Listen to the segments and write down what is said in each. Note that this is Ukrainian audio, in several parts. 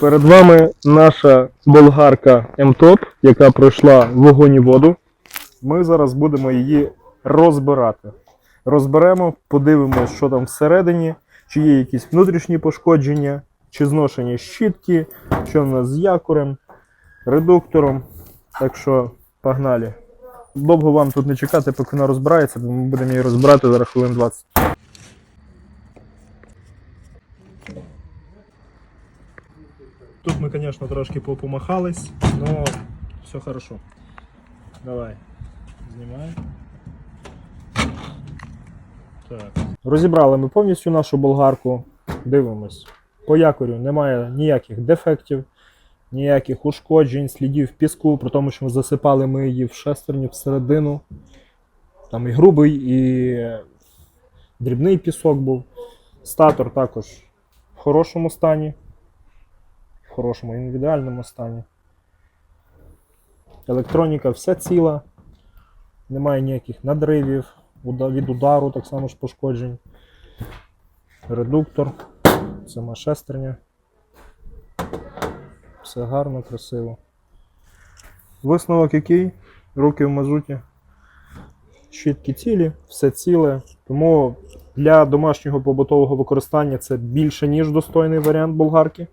Перед вами наша болгарка М-Топ, яка пройшла вогонь і воду. Ми зараз будемо її розбирати. Розберемо, подивимося, що там всередині, чи є якісь внутрішні пошкодження, чи зношені щітки, що в нас з якорем, редуктором. Так що погнали. Довго вам тут не чекати, поки вона розбирається, бо ми будемо її розбирати зараз хвилин 20. Тут ми, звісно, трошки попомахались, але все хорошо. Давай. Знімай. Так. Розібрали ми повністю нашу болгарку. Дивимось. По якорю немає ніяких дефектів, ніяких ушкоджень, слідів піску, при тому, що ми засипали ми її в шестерню всередину. Там і грубий, і дрібний пісок був. Статор також в хорошому стані в хорошому індивідуальному стані. Електроніка вся ціла, немає ніяких надривів, від удару так само ж пошкоджень. Редуктор, сама шестерня. Все гарно, красиво. Висновок який? Руки в мазуті. Щітки цілі, все ціле. Тому для домашнього побутового використання це більше, ніж достойний варіант болгарки.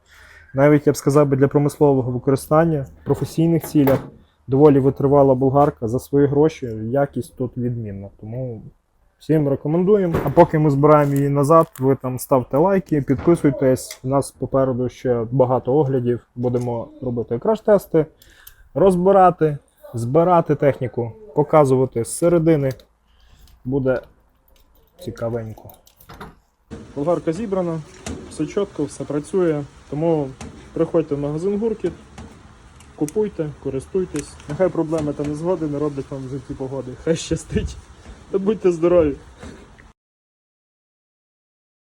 Навіть я б сказав би для промислового використання в професійних цілях доволі витривала болгарка за свої гроші. Якість тут відмінна. Тому всім рекомендуємо. А поки ми збираємо її назад, ви там ставте лайки, підписуйтесь. У нас попереду ще багато оглядів. Будемо робити краш-тести, розбирати, збирати техніку, показувати з середини. Буде цікавенько. Болгарка зібрана, все чітко, все працює. Тому приходьте в магазин Гуркіт, купуйте, користуйтесь. Нехай проблеми та незгоди не роблять вам в житті погоди. Хай щастить. Та будьте здорові!